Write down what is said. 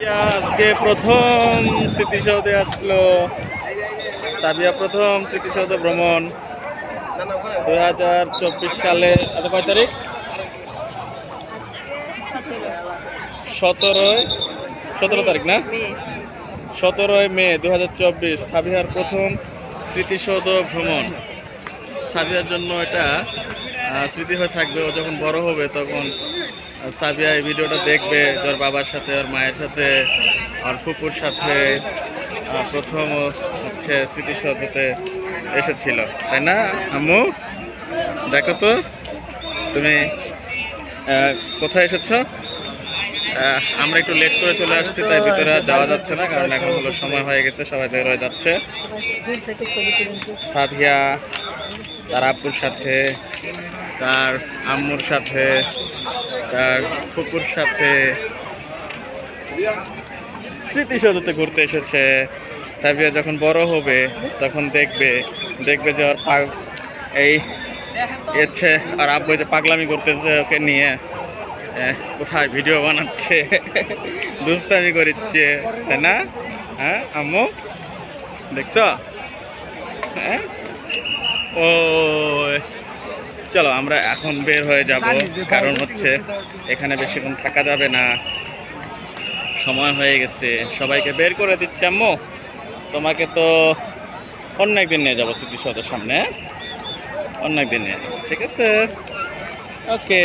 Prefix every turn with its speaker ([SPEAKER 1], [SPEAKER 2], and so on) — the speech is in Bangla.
[SPEAKER 1] আজকে প্রথম স্মৃতিসৌধে আসলো সাবিয়া প্রথম স্মৃতিসৌধ ভ্রমণ। দুই হাজার চব্বিশ সালে আজ কয় তারিখ? সতেরোই সতেরো তারিখ না? সতেরোই মে দু হাজার চব্বিশ সাবিহার প্রথম স্মৃতিসৌধ ভ্রমণ। সাবিয়ার জন্য এটা স্মৃতি হয়ে থাকবে ও যখন বড় হবে তখন সাবিয়া এই ভিডিওটা দেখবে ওর বাবার সাথে, ওর মায়ের সাথে, আর ফুপুর সাথে প্রথম হচ্ছে স্মৃতিসৌধতে এসেছিল, তাই না, আম্মু? দেখো তো, তুমি কোথায় এসেছ? আমরা একটু লেট করে চলে আসছি, তাই ভিতরে যাওয়া যাচ্ছে না, কারণ এখন হলো সময় হয়ে গেছে, সবাই বের হয়ে যাচ্ছে। সাবিয়া, তার আব্বুর সাথে তার আম্মুর সাথে, তার ফুপুর সাথে, স্মৃতিসৌধতে ঘুরতে এসেছে। সাবিয়া যখন বড় হবে, তখন দেখবে দেখবে যে ওর পাগ এই ইচ্ছে আর আব্বু যে পাগলামি করতেছে ওকে নিয়ে। কোথায় ভিডিও বানাচ্ছে? দুস্তামি করিচ্ছে, তাই না? হ্যাঁ আম্মু? দেখছ? হ্যাঁ? ও চলো আমরা এখন বের হয়ে যাব। কারণ হচ্ছে এখানে বেশিক্ষণ থাকা যাবে না। সময় হয়ে গেছে। সবাইকে বের করে দিচ্ছে আম্মু। তোমাকে তো অন্য একদিন নিয়ে যাব স্মৃতিসৌধের সামনে? অন্য একদিন নিয়ে যাব, ঠিক আছে? ওকে।